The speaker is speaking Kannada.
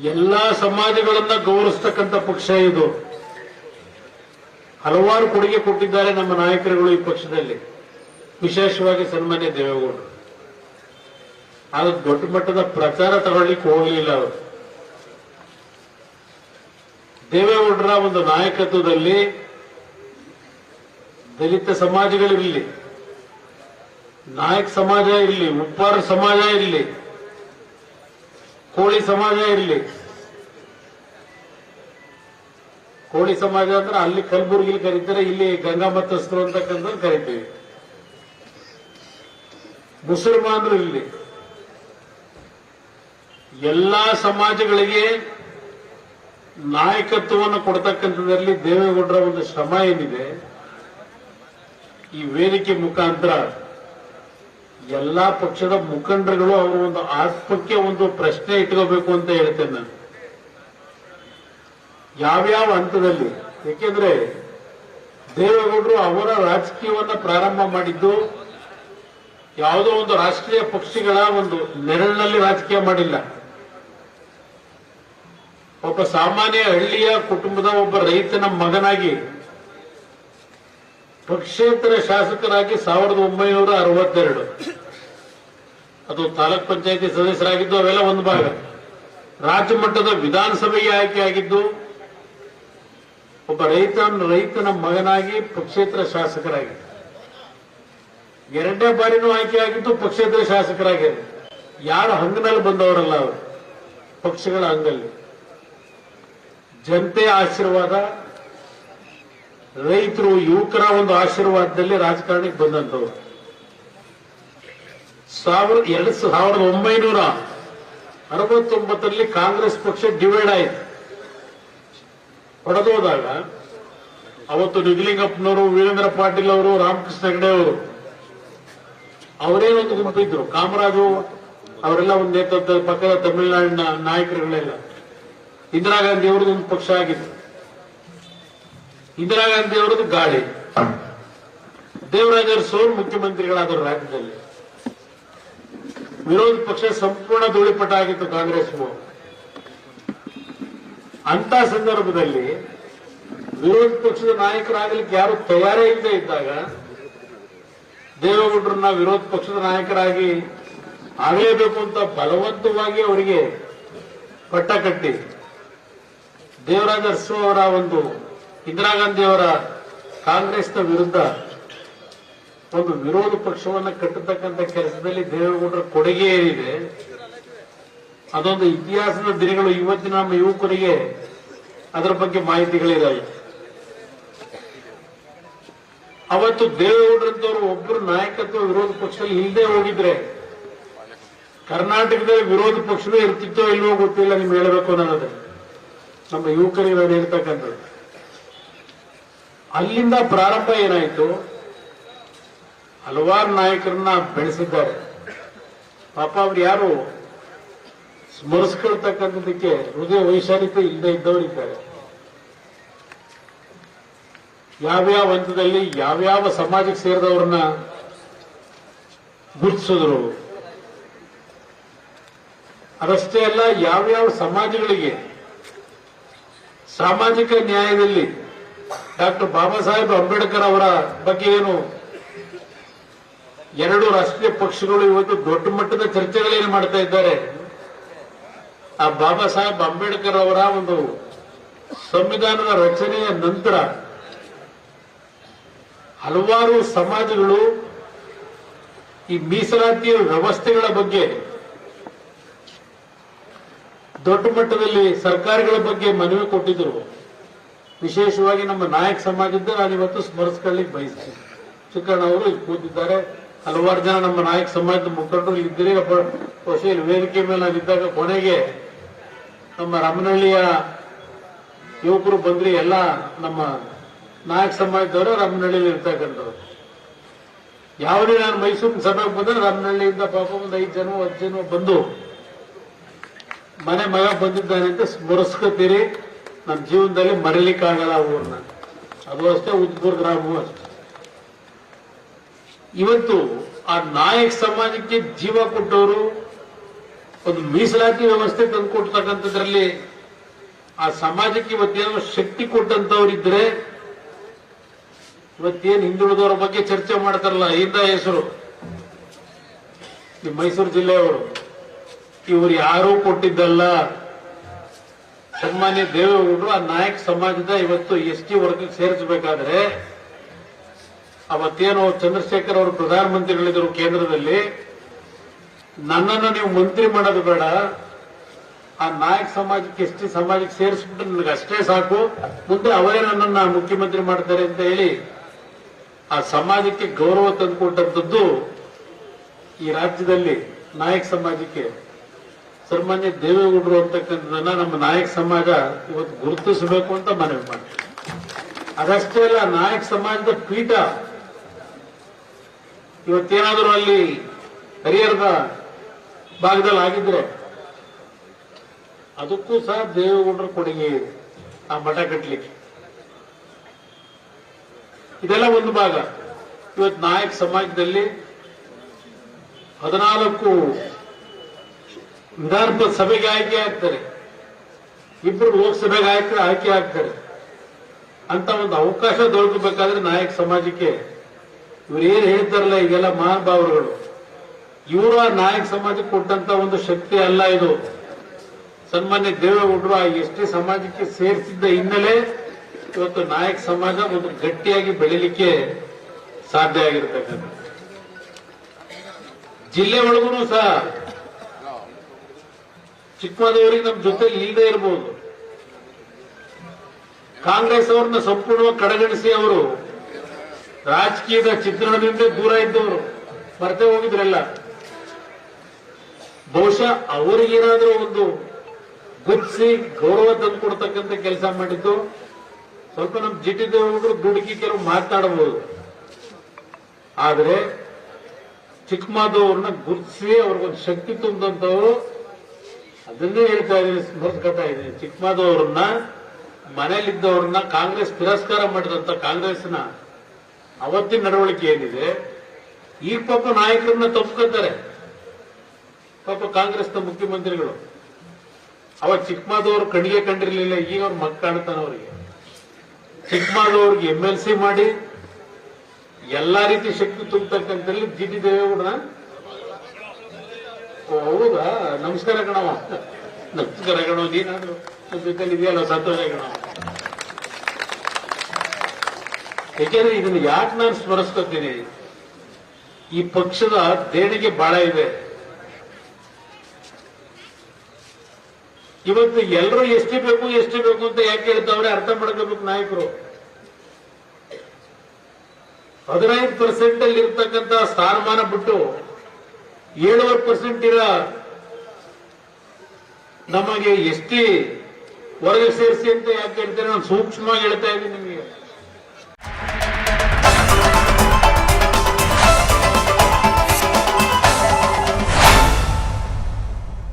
ಎಲ್ಲಾ ಸಮಾಜಗಳನ್ನ ಗೌರವಿಸ್ತಕ್ಕಂಥ ಪಕ್ಷ ಇದು. ಹಲವಾರು ಕೊಡುಗೆ ಕೊಟ್ಟಿದ್ದಾರೆ ನಮ್ಮ ನಾಯಕರುಗಳು ಈ ಪಕ್ಷದಲ್ಲಿ. ವಿಶೇಷವಾಗಿ ಸನ್ಮಾನ್ಯ ದೇವೇಗೌಡರು. ಆದ್ರೆ ದೊಡ್ಡ ಮಟ್ಟದ ಪ್ರಚಾರ ತಗೊಳ್ಳಿಕ್ಕೆ ಹೋಗಲಿಲ್ಲ ಅವರು. ದೇವೇಗೌಡರ ಒಂದು ನಾಯಕತ್ವದಲ್ಲಿ ದಲಿತ ಸಮಾಜಗಳಿರಲಿ, ನಾಯಕ್ ಸಮಾಜ ಇರಲಿ, ಉಪ್ಪಾರ ಸಮಾಜ ಇರಲಿ ಕೋಳಿ ಸಮಾಜ ಇರಲಿ. ಕೋಳಿ ಸಮಾಜ ಅಂದ್ರೆ ಅಲ್ಲಿ ಕಲಬುರಗಿಲಿ ಕರೀತಾರೆ, ಇಲ್ಲಿ ಗಂಗಾ ಮತಸ್ಥರು ಅಂತಕ್ಕಂಥ ಕರಿತೀವಿ. ಮುಸಲ್ಮಾನರು ಇಲ್ಲಿ ಎಲ್ಲಾ ಸಮಾಜಗಳಿಗೆ ನಾಯಕತ್ವವನ್ನು ಕೊಡ್ತಕ್ಕಂಥದ್ರಲ್ಲಿ ದೇವೇಗೌಡರ ಒಂದು ಶ್ರಮ ಏನಿದೆ, ಈ ವೇದಿಕೆ ಮುಖಾಂತರ ಎಲ್ಲಾ ಪಕ್ಷದ ಮುಖಂಡರುಗಳು ಅವರು ಒಂದು ಆತ್ಮಕ್ಕೆ ಒಂದು ಪ್ರಶ್ನೆ ಇಟ್ಕೋಬೇಕು ಅಂತ ಹೇಳ್ತೇನೆ ನಾನು. ಯಾವ್ಯಾವ ಹಂತದಲ್ಲಿ? ಏಕೆಂದ್ರೆ ದೇವೇಗೌಡರು ಅವರ ರಾಜಕೀಯವನ್ನ ಪ್ರಾರಂಭ ಮಾಡಿದ್ದು ಯಾವುದೋ ಒಂದು ರಾಷ್ಟ್ರೀಯ ಪಕ್ಷಗಳ ಒಂದು ನೆರಳಿನಲ್ಲಿ ರಾಜಕೀಯ ಮಾಡಿಲ್ಲ. ಒಬ್ಬ ಸಾಮಾನ್ಯ ಹಳ್ಳಿಯ ಕುಟುಂಬದ ಒಬ್ಬ ರೈತನ ಮಗನಾಗಿ ಪಕ್ಷೇತರ ಶಾಸಕರಾಗಿ ಸಾವಿರದ ಒಂಬೈನೂರ ಅರವತ್ತೆರಡು. ಅದು ತಾಲೂಕ್ ಪಂಚಾಯತಿ ಸದಸ್ಯರಾಗಿದ್ದು, ಅವೆಲ್ಲ ಒಂದು ಭಾಗ. ರಾಜ್ಯ ಮಟ್ಟದ ವಿಧಾನಸಭೆಗೆ ಆಯ್ಕೆಯಾಗಿದ್ದು ಒಬ್ಬ ರೈತ, ರೈತನ ಮಗನಾಗಿ ಪಕ್ಷೇತರ ಶಾಸಕರಾಗಿದ್ದ ಎರಡನೇ ಬಾರಿನೂ ಆಯ್ಕೆಯಾಗಿದ್ದು ಪಕ್ಷೇತರ ಶಾಸಕರಾಗಿದ್ದ ಯಾರು ಹಂಗನಲ್ಲಿ ಬಂದವರಲ್ಲ ಅವರು. ಪಕ್ಷಗಳ ಹಂಗಲ್ಲಿ. ಜನತೆ ಆಶೀರ್ವಾದ ರೈತರು, ಯುವಕರ ಒಂದು ಆಶೀರ್ವಾದದಲ್ಲಿ ರಾಜಕಾರಣಕ್ಕೆ ಬಂದಂತವ್ರು ಸಾವಿರ, ಎರಡು ಸಾವಿರದ ಒಂಬೈನೂರ ಅರವತ್ತೊಂಬತ್ತರಲ್ಲಿ ಕಾಂಗ್ರೆಸ್ ಪಕ್ಷ ಡಿವೈಡ್ ಆಯಿತು. ಹೊಡೆದೋದಾಗ ಅವತ್ತು ನಿಗಲಿಂಗಪ್ಪನವರು ವೀರೇಂದ್ರ ಪಾಟೀಲ್ ಅವರು, ರಾಮಕೃಷ್ಣ ಹೆಗಡೆ ಅವರು ಅವರೇನೊಂದು ಗುಂಪಿದ್ರು ಕಾಮರಾಜು, ಅವರೆಲ್ಲ ಒಂದು ನೇತೃತ್ವ ಪಕ್ಕದ ತಮಿಳುನಾಡಿನ ನಾಯಕರುಗಳೆಲ್ಲ. ಇಂದಿರಾ ಗಾಂಧಿ ಅವರದ್ದು ಪಕ್ಷ ಆಗಿತ್ತು. ಇಂದಿರಾ ಗಾಂಧಿ ಅವರದ್ದು ಗಾಳಿ ದೇವರಾಜ ಸೋಲ್ ಮುಖ್ಯಮಂತ್ರಿಗಳಾದರು ರಾಜ್ಯದಲ್ಲಿ. ವಿರೋಧ ಪಕ್ಷ ಸಂಪೂರ್ಣ ಧೂಳಿಪಟ ಆಗಿತ್ತು ಕಾಂಗ್ರೆಸ್ ಅಂತ ಸಂದರ್ಭದಲ್ಲಿ ವಿರೋಧ ಪಕ್ಷದ ನಾಯಕರಾಗಲಿಕ್ಕೆ ಯಾರು ತಯಾರೇ ಇಲ್ಲದೆ ಇದ್ದಾಗ ದೇವೇಗೌಡರನ್ನ ವಿರೋಧ ಪಕ್ಷದ ನಾಯಕರಾಗಿ ಆಗಲೇಬೇಕು ಅಂತ ಬಲವಂತವಾಗಿ ಅವರಿಗೆ ಪಟ್ಟ ಕಟ್ಟಿ. ದೇವರಾಜ ಅರಸು ಅವರ ಒಂದು ಇಂದಿರಾ ಗಾಂಧಿಯವರ ಕಾಂಗ್ರೆಸ್ನ ವಿರುದ್ಧ ಒಂದು ವಿರೋಧ ಪಕ್ಷವನ್ನ ಕಟ್ಟತಕ್ಕಂಥ ಕೆಲಸದಲ್ಲಿ ದೇವೇಗೌಡರ ಕೊಡುಗೆ ಏನಿದೆ, ಅದೊಂದು ಇತಿಹಾಸದ ದಿನಗಳು, ಇವತ್ತಿನ ನಮ್ಮ ಯುವಕರಿಗೆ ಅದರ ಬಗ್ಗೆ ಮಾಹಿತಿಗಳಿರಲ್ಲ ಅವತ್ತು ದೇವೇಗೌಡರಂತವರು ಒಬ್ಬರು ನಾಯಕತ್ವ ವಿರೋಧ ಪಕ್ಷದಲ್ಲಿ ಇಲ್ಲದೆ ಹೋಗಿದ್ರೆ, ಕರ್ನಾಟಕದಲ್ಲಿ ವಿರೋಧ ಪಕ್ಷವೇ ಇರ್ತಿತ್ತೋ ಇಲ್ವೋ ಗೊತ್ತಿಲ್ಲ, ನಿಮ್ಗೆ ಹೇಳಬೇಕು ಅನ್ನೋದು ನಮ್ಮ ಯುವಕರಿಗೆ ನಾನು ಹೇಳ್ತಕ್ಕಂಥದ್ದು. ಅಲ್ಲಿಂದ ಪ್ರಾರಂಭ ಏನಾಯಿತು? ಹಲವಾರು ನಾಯಕರನ್ನ ಬೆಳೆಸಿದ್ದಾರೆ. ಪಾಪ ಅವ್ರು ಯಾರು ಸ್ಮರಿಸ್ಕೊಳ್ತಕ್ಕಂಥದಕ್ಕೆ ಹೃದಯ ವೈಶಾಲ್ಯತೆ ಇಲ್ಲದೆ ಇದ್ದವರಿದ್ದಾರೆ ಯಾವ್ಯಾವ ಹಂತದಲ್ಲಿ ಯಾವ್ಯಾವ ಸಮಾಜಕ್ಕೆ ಸೇರಿದವ್ರನ್ನ ಗುರುತಿಸಿದ್ರು? ಅದಷ್ಟೇ ಅಲ್ಲ, ಯಾವ್ಯಾವ ಸಮಾಜಗಳಿಗೆ, ಸಾಮಾಜಿಕ ನ್ಯಾಯದಲ್ಲಿ ಡಾಕ್ಟರ್ ಬಾಬಾ ಸಾಹೇಬ್ ಅಂಬೇಡ್ಕರ್ ಅವರ ಬಗ್ಗೆ ಏನು? ಎರಡು ರಾಷ್ಟ್ರೀಯ ಪಕ್ಷಗಳು ಇವತ್ತು ದೊಡ್ಡ ಮಟ್ಟದ ಚರ್ಚೆಗಳೇನು ಮಾಡ್ತಾ ಇದ್ದಾರೆ. ಆ ಬಾಬಾ ಸಾಹೇಬ್ ಅಂಬೇಡ್ಕರ್ ಅವರ ಒಂದು ಸಂವಿಧಾನದ ರಚನೆಯ ನಂತರ ಹಲವಾರು ಸಮಾಜಗಳು ಈ ಮೀಸಲಾತಿಯ ವ್ಯವಸ್ಥೆಗಳ ಬಗ್ಗೆ, ದೊಡ್ಡ ಮಟ್ಟದಲ್ಲಿ ಸರ್ಕಾರಗಳ ಬಗ್ಗೆ ಮನವಿ ಕೊಟ್ಟಿದ್ರು. ವಿಶೇಷವಾಗಿ ನಮ್ಮ ನಾಯಕ ಸಮಾಜದ ನಾನು ಇವತ್ತು ಸ್ಮರಿಸ್ಕೊಳ್ಳಿಕ್ಕೆ ಬಯಸ್ತೀನಿ. ಚಿಕ್ಕಣ್ಣ ಅವರು ಕೂತಿದ್ದಾರೆ. ಹಲವಾರು ಜನ ನಮ್ಮ ನಾಯಕ ಸಮಾಜದ ಮುಖಂಡರು ಇದ್ದೀರಿ. ಬಹುಶಃ ವೇದಿಕೆ ಮೇಲೆ ನಾನಿದ್ದಾಗ ಕೊನೆಗೆ ನಮ್ಮ ರಮನಹಳ್ಳಿಯ ಯುವಕರು ಬಂದ್ರೆ ಎಲ್ಲ ನಮ್ಮ ನಾಯಕ ಸಮಾಜದವರು ರಮನಹಳ್ಳಿಯಲ್ಲಿ ಇರ್ತಕ್ಕಂಥವ್ರು. ಯಾವುದೇ ನಾನು ಮೈಸೂರಿನ ಸಭೆಗೆ ಬಂದ್ರೆ ರಮನಹಳ್ಳಿಯಿಂದ ಪಾಪ ಒಂದು ಐದು ಜನ, ಹತ್ತು ಜನ ಬಂದು ಮನೆ ಮಗ ಬಂದಿದ್ದಾನೆ ಅಂತ ಸ್ಮರಿಸ್ಕೊತೀರಿ. ನನ್ನ ಜೀವನದಲ್ಲಿ ಮರೀಲಿಕ್ಕಾಗಲ್ಲ ಊರನ್ನ ಅದು ಅಷ್ಟೇ ಉದ್ಪೂರ್ ಗ್ರಾಮವೂ ಇವತ್ತು ಆ ನಾಯಕ್ ಸಮಾಜಕ್ಕೆ ಜೀವ ಕೊಟ್ಟವರು ಒಂದು ಮೀಸಲಾತಿ ವ್ಯವಸ್ಥೆ ತಂದುಕೊಡ್ತಕ್ಕಂಥದ್ರಲ್ಲಿ ಆ ಸಮಾಜಕ್ಕೆ ಇವತ್ತೇನೋ ಶಕ್ತಿ ಕೊಟ್ಟಂತವರಿದ್ರೆ ಇವತ್ತೇನು ಹಿಂದುಳಿದವರ ಬಗ್ಗೆ ಚರ್ಚೆ ಮಾಡ್ತಾರಲ್ಲ ಇಂದ ಹೆಸರು. ಮೈಸೂರು ಜಿಲ್ಲೆಯವರು. ಇವರು ಯಾರೂ ಕೊಟ್ಟಿದ್ದಲ್ಲ. ಸನ್ಮಾನ್ಯ ದೇವೇಗೌಡರು ಆ ನಾಯಕ ಸಮಾಜದ ಇವತ್ತು ಎಸ್ ಟಿ ವರ್ಗಕ್ಕೆ ಸೇರಿಸಬೇಕಾದ್ರೆ ಅವತ್ತೇನು ಚಂದ್ರಶೇಖರ್ ಅವರು ಪ್ರಧಾನಮಂತ್ರಿಗಳಿದ್ರು ಕೇಂದ್ರದಲ್ಲಿ, ನನ್ನನ್ನು ನೀವು ಮಂತ್ರಿ ಮಾಡೋದು ಬೇಡ, ಆ ನಾಯಕ ಸಮಾಜಕ್ಕೆ, ಎಸ್ ಟಿ ಸಮಾಜಕ್ಕೆ ಸೇರಿಸ್ಬಿಟ್ಟು ನನಗೆ ಅಷ್ಟೇ ಸಾಕು, ಮುಂದೆ ಅವರೇ ನನ್ನನ್ನು ಮುಖ್ಯಮಂತ್ರಿ ಮಾಡ್ತಾರೆ ಅಂತ ಹೇಳಿ ಆ ಸಮಾಜಕ್ಕೆ ಗೌರವ ತಂದುಕೊಟ್ಟಂಥದ್ದು ಈ ರಾಜ್ಯದಲ್ಲಿ ನಾಯಕ ಸಮಾಜಕ್ಕೆ ಸನ್ಮಾನ್ಯ ದೇವೇಗೌಡರು ಅಂತಕ್ಕಂಥದನ್ನ ನಮ್ಮ ನಾಯಕ ಸಮಾಜ ಇವತ್ತು ಗುರುತಿಸಬೇಕು ಅಂತ ಮನವಿ ಮಾಡ್ತೀವಿ ಅದಷ್ಟೇ ಅಲ್ಲ, ನಾಯಕ ಸಮಾಜದ ಪೀಠ. ಇವತ್ತೇನಾದರೂ ಅಲ್ಲಿ ಹರಿಹರದ ಭಾಗದಲ್ಲಿ ಆಗಿದ್ರೆ ಅದಕ್ಕೂ ಸಹ ದೇವೇಗೌಡರ ಕೊಡುಗೆ ಇದೆ ಆ ಮಠ ಕಟ್ಟಲಿಕ್ಕೆ ಇದೆಲ್ಲ ಒಂದು ಭಾಗ. ಇವತ್ತು ನಾಯಕ ಸಮಾಜದಲ್ಲಿ ಹದಿನಾಲ್ಕು ವಿಧಾನ ಸಭೆಗೆ ಆಯ್ಕೆ ಆಗ್ತಾರೆ. ಇಬ್ಬರು ಲೋಕಸಭೆಗೆ ಆಯ್ಕೆ ಆಯ್ಕೆ ಆಗ್ತಾರೆ. ಅಂತ ಒಂದು ಅವಕಾಶ ದೊರಕಬೇಕಾದ್ರೆ ನಾಯಕ ಸಮಾಜಕ್ಕೆ ಇವ್ರು ಏನ್ ಹೇಳ್ತಾರಲ್ಲ ಇದೆಲ್ಲ ಮಹಾನುಭಾವರುಗಳು. ಇವರು ಆ ನಾಯಕ ಸಮಾಜಕ್ಕೆ ಕೊಟ್ಟಂತ ಒಂದು ಶಕ್ತಿ ಅಲ್ಲ ಇದು. ಸನ್ಮಾನ್ಯ ದೇವೇಗೌಡರು ಆ ಎಷ್ಟೇ ಸಮಾಜಕ್ಕೆ ಸೇರಿಸಿದ್ದ ಹಿನ್ನೆಲೆ ಇವತ್ತು ನಾಯಕ ಸಮಾಜ ಒಂದು ಗಟ್ಟಿಯಾಗಿ ಬೆಳಿಲಿಕ್ಕೆ ಸಾಧ್ಯ ಆಗಿರ್ತಕ್ಕಂಥ ಜಿಲ್ಲೆ ಒಳಗೂ ಸಹ ಚಿಕ್ಕಮಗಳೂರಿಗೆ ನಮ್ಮ ಜೊತೆ ಇಲ್ಲದೆ ಇರಬಹುದು ಕಾಂಗ್ರೆಸ್ ಅವ್ರನ್ನ ಸಂಪೂರ್ಣವಾಗಿ ಕಡೆಗಣಿಸಿ ಅವರು ರಾಜಕೀಯದ ಚಿತ್ರಣದಿಂದ ದೂರ ಇದ್ದವರು. ಮರೆತೇ ಹೋಗಿದ್ರಲ್ಲ. ಬಹುಶಃ ಅವರಿಗೇನಾದ್ರೂ ಒಂದು ಗುರ್ತಿಸಿ ಗೌರವ ತಂದು ಕೊಡ್ತಕ್ಕಂಥ ಕೆಲಸ ಮಾಡಿದ್ದು, ಸ್ವಲ್ಪ ನಮ್ಮ ಜಿ ಟಿ ದೇವೇಗೌಡರು ದುಡುಕಿ ಕೆಲವು ಮಾತನಾಡಬಹುದು ಆದ್ರೆ ಚಿಕ್ಕಮಾದವ್ರನ್ನ ಗುರುತಿಸಿ ಅವ್ರಿಗೊಂದು ಶಕ್ತಿ ತುಂಬಿದಂತವರು ಅದನ್ನೇ ಹೇಳ್ತಾ ಇದ್ದೀನಿ, ಸ್ಮರಿಸ್ಕೊತಾ ಇದ್ದೀನಿ. ಚಿಕ್ಕಮಾದವ್ರನ್ನ ಮನೇಲಿದ್ದವ್ರನ್ನ ಕಾಂಗ್ರೆಸ್ ತಿರಸ್ಕಾರ ಮಾಡಿದಂತ ಕಾಂಗ್ರೆಸ್ನ ಅವತ್ತಿನ ನಡವಳಿಕೆ ಏನಿದೆ, ಈ ಪಾಪ ನಾಯಕರನ್ನ ತಪ್ಕೊತಾರೆ ಪಾಪ ಕಾಂಗ್ರೆಸ್ನ ಮುಖ್ಯಮಂತ್ರಿಗಳು. ಅವಾಗ ಚಿಕ್ಕಮಾದವ್ರು ಕಣ್ಣಿಗೆ ಕಂಡಿರಲಿಲ್ಲ, ಈಗ ಅವ್ರ ಮಕ್ಕ ಕಾಣ್ತಾನ ಅವರಿಗೆ. ಚಿಕ್ಕಮಾದವ್ರಿಗೆ ಎಂ ಎಲ್ ಸಿ ಮಾಡಿ, ಎಲ್ಲಾ ರೀತಿ ಶಕ್ತಿ ತುಂಬತಕ್ಕಂಥಲ್ಲಿ ಜಿ ಟಿ ದೇವೇಗೌಡನ ಹೌದಾ? ನಮಸ್ಕಾರ ಕಣವ ನಮಸ್ಕಾರ ಕಣವ ನೀನಾದ್ರು? ಇದೆಯಲ್ಲ, ಸಂತೋಷ ಕಣವ ಯಾಕೆಂದ್ರೆ ಇದನ್ನ ಯಾಕೆ ನಾನು ಸ್ಮರಿಸ್ಕೊತೀನಿ? ಈ ಪಕ್ಷದ ದೇಣಿಗೆ ಬಹಳ ಇದೆ. ಇವತ್ತು ಎಲ್ಲರೂ ಎಷ್ಟು ಬೇಕು ಎಷ್ಟು ಬೇಕು ಅಂತ ಯಾಕೆ ಹೇಳ್ತಾವ್ರೆ ಅರ್ಥ ಮಾಡ್ಕೋಬೇಕು ನಾಯಕರು. ಹದಿನೈದು ಪರ್ಸೆಂಟ್ ಅಲ್ಲಿ ಸ್ಥಾನಮಾನ ಬಿಟ್ಟು ಏಳುವರೆ ಪರ್ಸೆಂಟ್ ಇರ ನಮಗೆ ಎಷ್ಟೇ ಹೊರಗೆ ಸೇರಿಸಿ ಅಂತ ಯಾಕೆ ಹೇಳ್ತಾರೆ? ನಾನು ಸೂಕ್ಷ್ಮವಾಗಿ ಹೇಳ್ತಾ ಇದ್ದೀನಿ ನಿಮಗೆ.